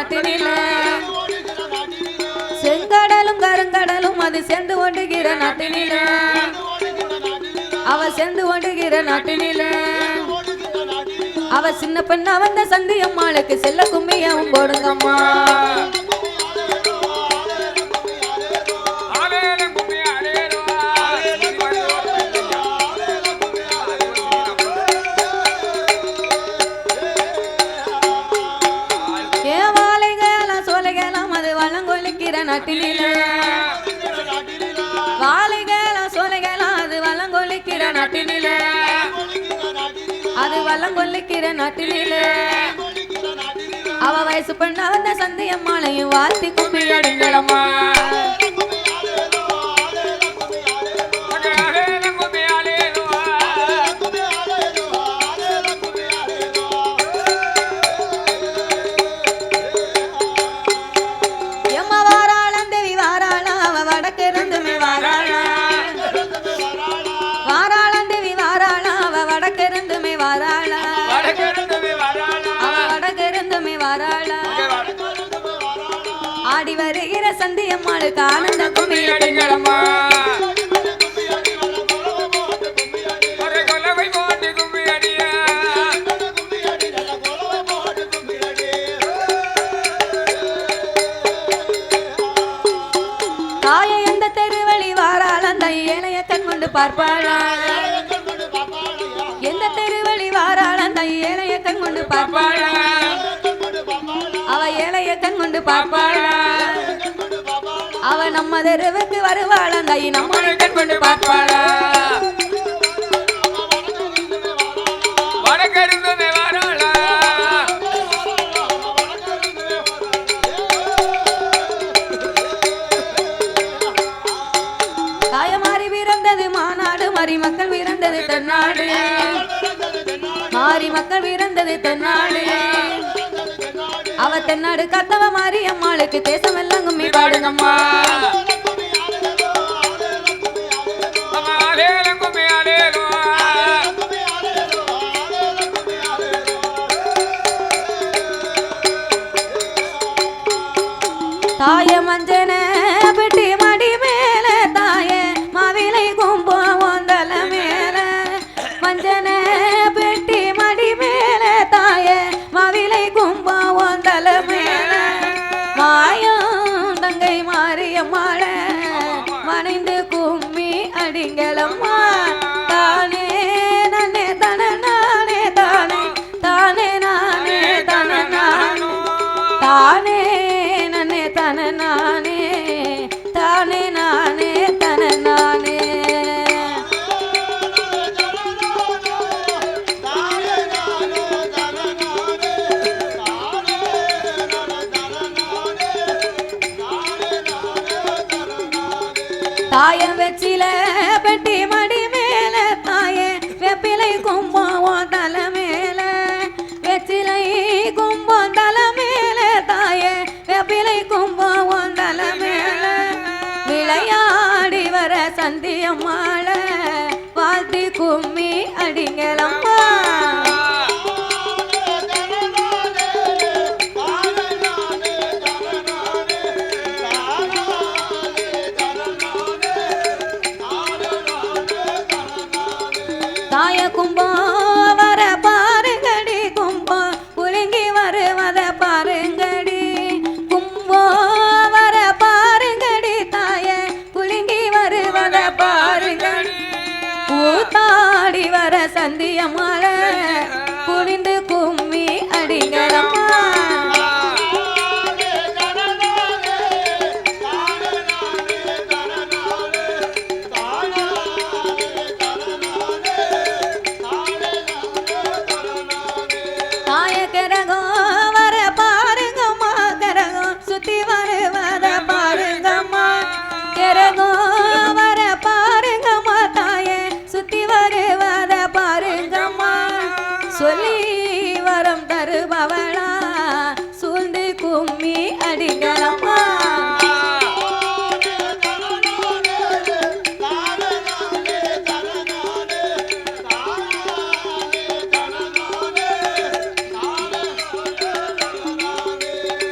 நாட்டினில. செங்கடலும் கருங்கடலும் அது சேர்ந்து ஒண்டுகிற நாட்டினில. அவ சேர்ந்து ஒண்டுகிற நாட்டினில. அவ சின்ன பெண்ணா வந்த சந்தி அம்மாளுக்கு செல்ல கும்மியவும் போடுங்கம்மா. நட்டில நாட்டினில வாழைகளாம் அது வளங்கொலிக்கிற நாட்டினில அது வளங்கொல்லிக்கிற நட்டில அவ வயசு பெண்ணா வந்த சந்தையம்மாளையும் வாழ்த்தி கும்மி அடிங்களம்மா அந்த ஏழைய கண் கொண்டு பார்ப்பாளா. எந்த தெருவழி வாராளம் அந்த ஏழைய கண் கொண்டு பார்ப்பாளா. அவ ஏழைய கண் கொண்டு பார்ப்பாளா. அவ நம்ம தெருவுக்கு வருவாள் அந்த கண் கொண்டு பார்ப்பாளா? தாயமாறி பிறந்தது மாநாடு மாறி மக்கள் பிறந்தது தென்னாடு. மாறி மக்கள் பிறந்தது தென்னாடு. அவ தென்னாடு கத்தவ மாறி அம்மாளுக்கு தேசம் எல்லாம் கும்மி பாடுங்கம்மா. நன்னே தன அடிங்களம்மா தாய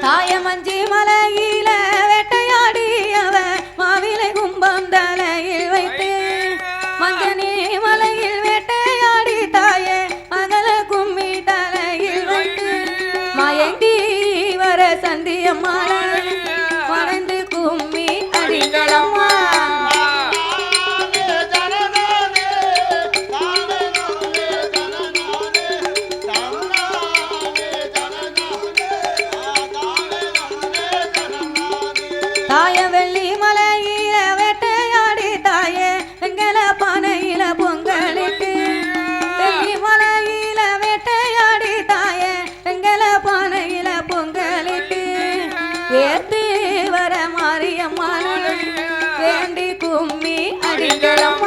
சாயமஞ்சு Yeah.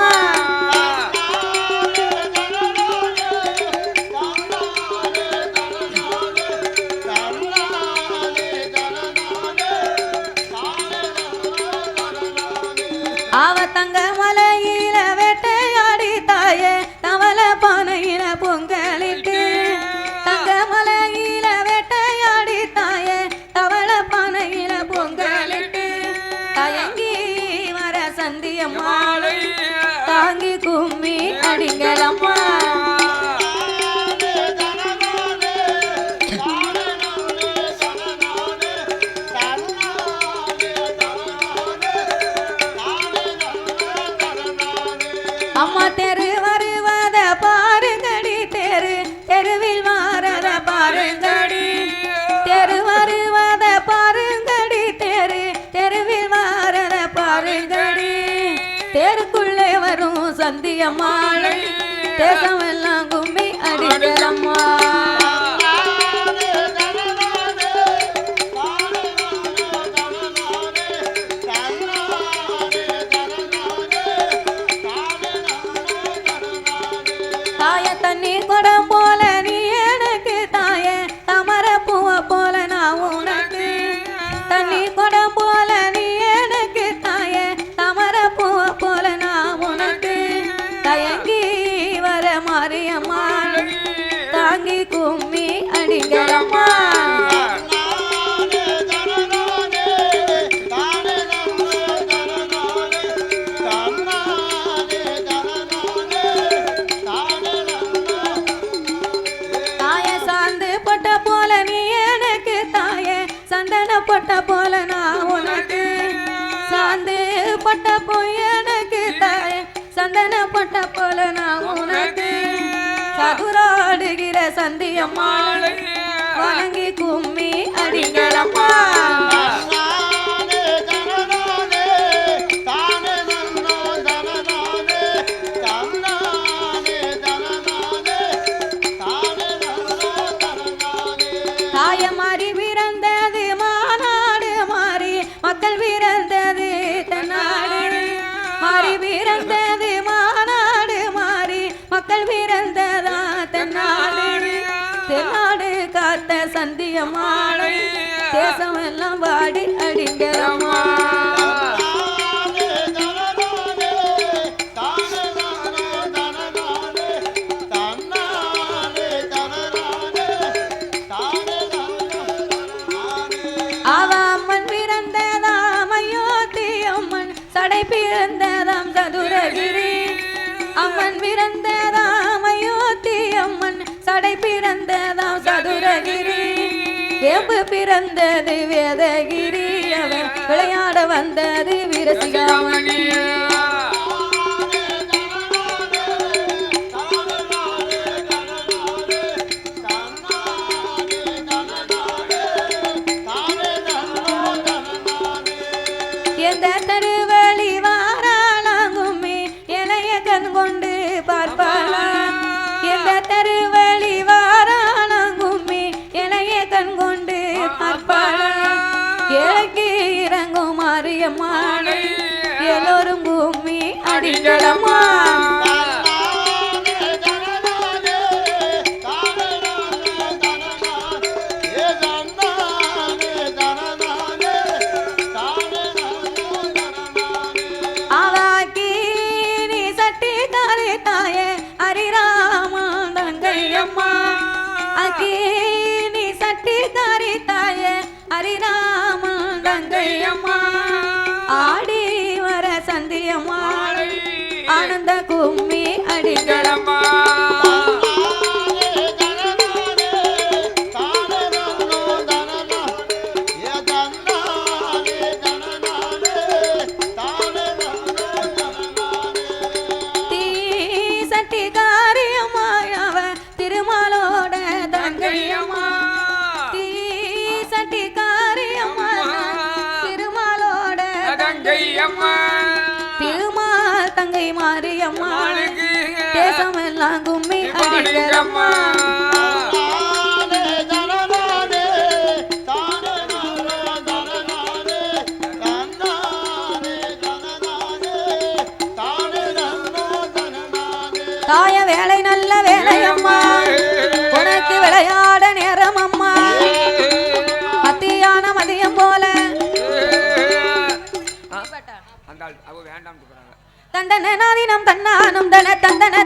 மாலை தேசமெல்லாம் கும்பி அடிக்கிறம்மா நந்தியம்மா வணங்கி கும்மி அடிங்களம்மா அடிங்கம்மாளே தேசமெல்லாம் பாடி அடிங்கம்மா சடை பிறந்ததாம் சதுரகிரி. அவன் பிறந்ததாம் கடை பிறந்ததாம் சதுரகிரி. வேம்பு பிறந்தது வேதகிரி. அவன் விளையாட வந்தது வீரசிகாமணி. மலைக்கு இறங்கும் மாரியம்மானை எல்லோரும் பூமி அடிகளம்மா ஆனந்த கும்மி அடிகளம்மா வேலை நல்ல வேலையம்மா உனக்கு விளையாட நேரம் அம்மா. மத்தியான மதியம் போல. தண்டன நாதினம் தன்னானும் தன தந்தன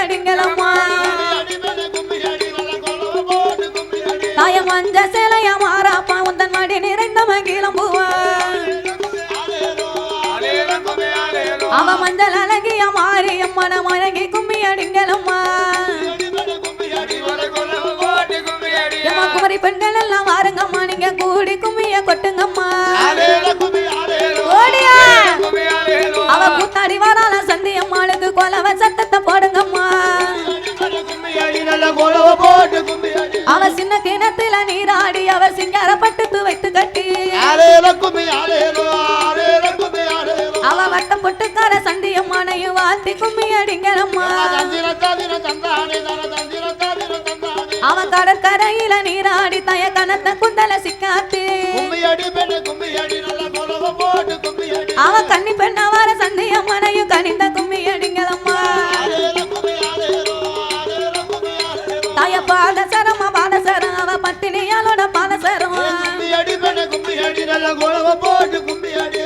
அடிங்களம்மா தாய மஞ்ச சேலைய மாறாப்பா உந்தன் மடி நிறைந்த மகிழம் பூவா. அலேலங்குமே அலேலோ அவ மஞ்சள் அழகிய மாறி அம்மன மழகி கும்மி அடிங்களம்மா. ஒரு குலவு போட்டு கும்மி அடி எம்மா குமரி பெண்கள் எல்லாம் அவ சின்ன கிணத்துல நீராடி அவ சிங்காரப்பட்டு வைத்து கட்டி. அவ வட்டம் பொட்டுக்கார சந்தி வாழ்த்தி வாத்தி கும்மி அடிங்கிறம்மா. அவ கடற்கரையில நீராடி தய கனத்த குண்டல சிக்காத்து. அவ கன்னி பெண்ண வர சந்தி கனிந்த கும்மி அடிங்களம்மா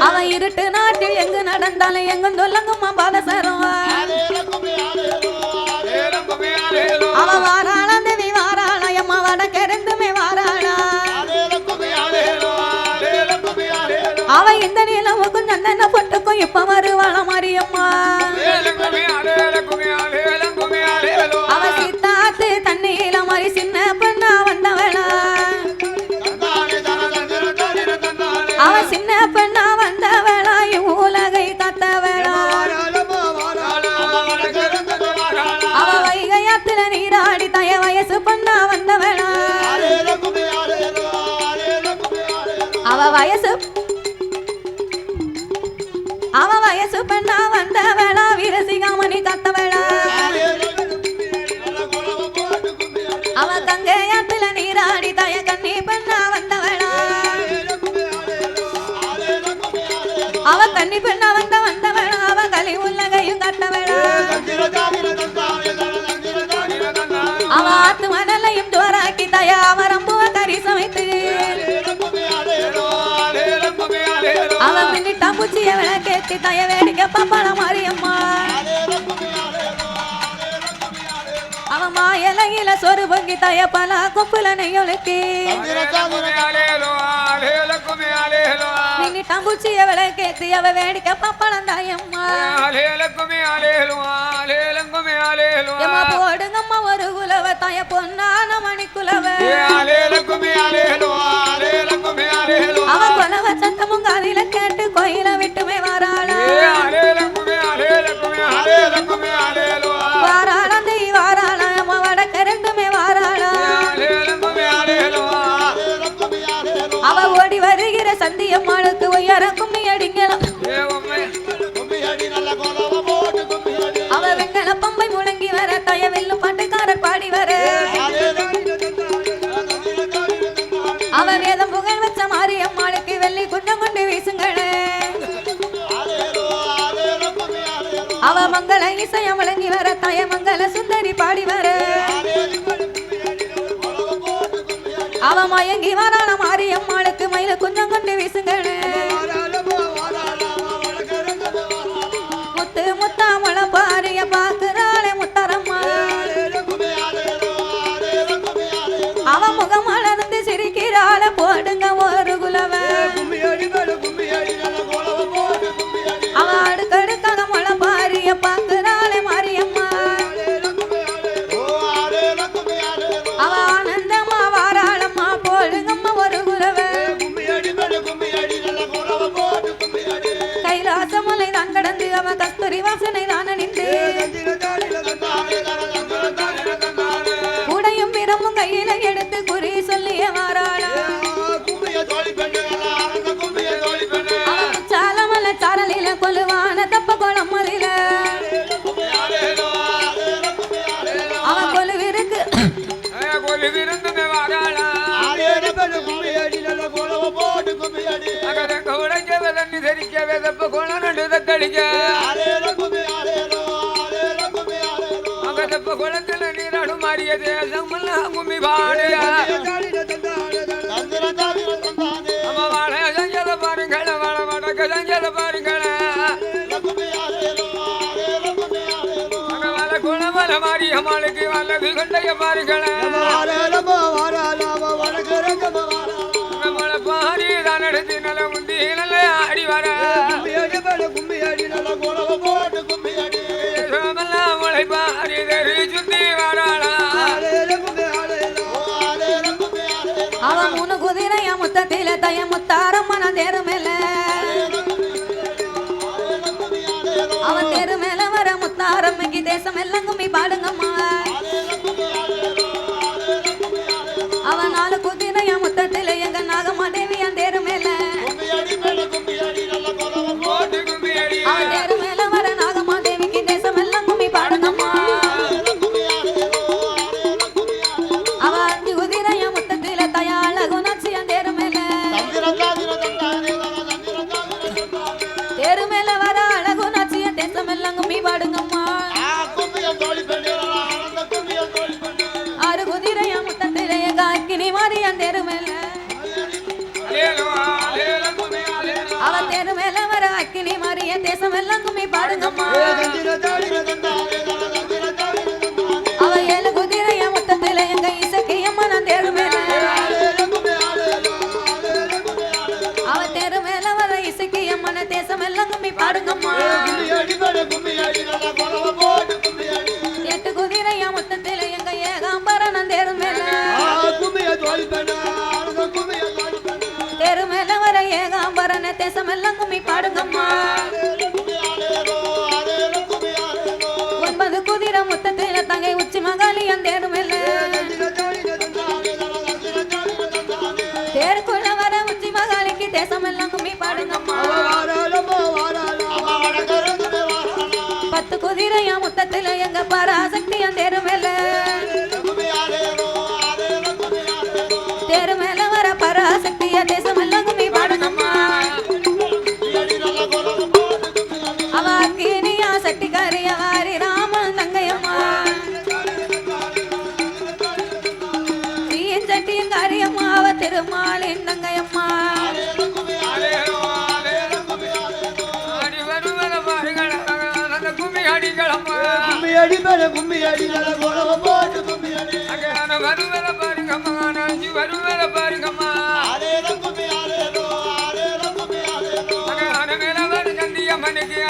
அவ இருட்டு நாட்டில் எங்கு நடந்தாலும் எங்கும் சொல்லங்கம்மா பாதசரம் அலேலங்குமே அலேலோ அவ வாராளாம் தேவி வாராளா எம்மா வடக்கிருந்துமே வாராளா. அலேலங்குமே அலேலோ அலேலங்குமே அலேலோ அவ இந்த நிலவுக்கும் சந்தன பொட்டுக்கும் இப்ப வருவாள அவ வயசு மின்னிட்டா பூச்சிய விளக்கேத்தி தய வேடிக்கை பாப்பாள மாயலையில சொரு பொங்கி தய பல கொப்புல நெய்யொழுக்கி மின்னிட்டா பூச்சிய விளக்கேத்தி அவ வேடிக்கை பாப்பாளம் தாயம்மா எம்மா போடுங்கம்மா ஒரு குலவ தய பொன்னான மணி குலவ அவ குலவ சத்தமும் காதில கேட்டு கோயில விட்டுமே வாராளா சந்தியம்மாளுக்கு உயர கும்மி அடிக்கலாம். அவ வெங்கல பம்பை முழங்கி வர தயவெல்லும் பாட்டுக்காரர் பாடி வர. அவ வேதம் புகழ் வச்ச மாரியம்மாளுக்கு வெள்ளி குண்டம் கொண்டு வீசுங்களே. அவ மங்கள இசையம் முழங்கி வர தாய மங்கள சுந்தரி பாடி வர. அவ மயங்கி வரான மாரியம்மா குஞ்சம் அடிக்க அங்கத்தப்ப குளத்துல நீராடும் மாறிய தேசம் கும்மி பாடு. பாருங்கள வள வடக்கு சஞ்சல பாருங்கள. குளமல மாரியம்மாளுக்கு வல்லது கொண்டைய பாருங்களேன் ದಯ ಮುತ್ತಾರ ಮನ ದೇರ ಮೇಲೆ அவன் தேரு மேல வர முத்தாரம் தேசம் எல்லாம் பாடுங்க எங்க பராசக்தி அந்த தெருமேல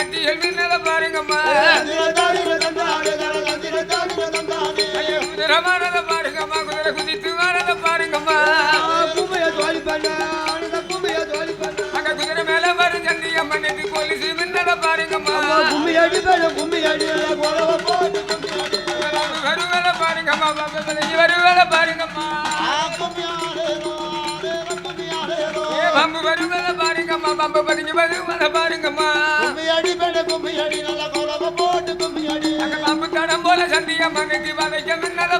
கத்தி எழுதினால பாருங்கம்மா. குதிரை மாறத பாருங்கம்மா குதிரை குதித்து மாறத பாருங்கம்மா. அங்க குதிரை மேல வரும் பாருங்கம்மா. பாருங்கம்மா பாருங்கம்மா. கம்பு கடம் போல சத்தியம் அமைதி வதைக்க மின்னத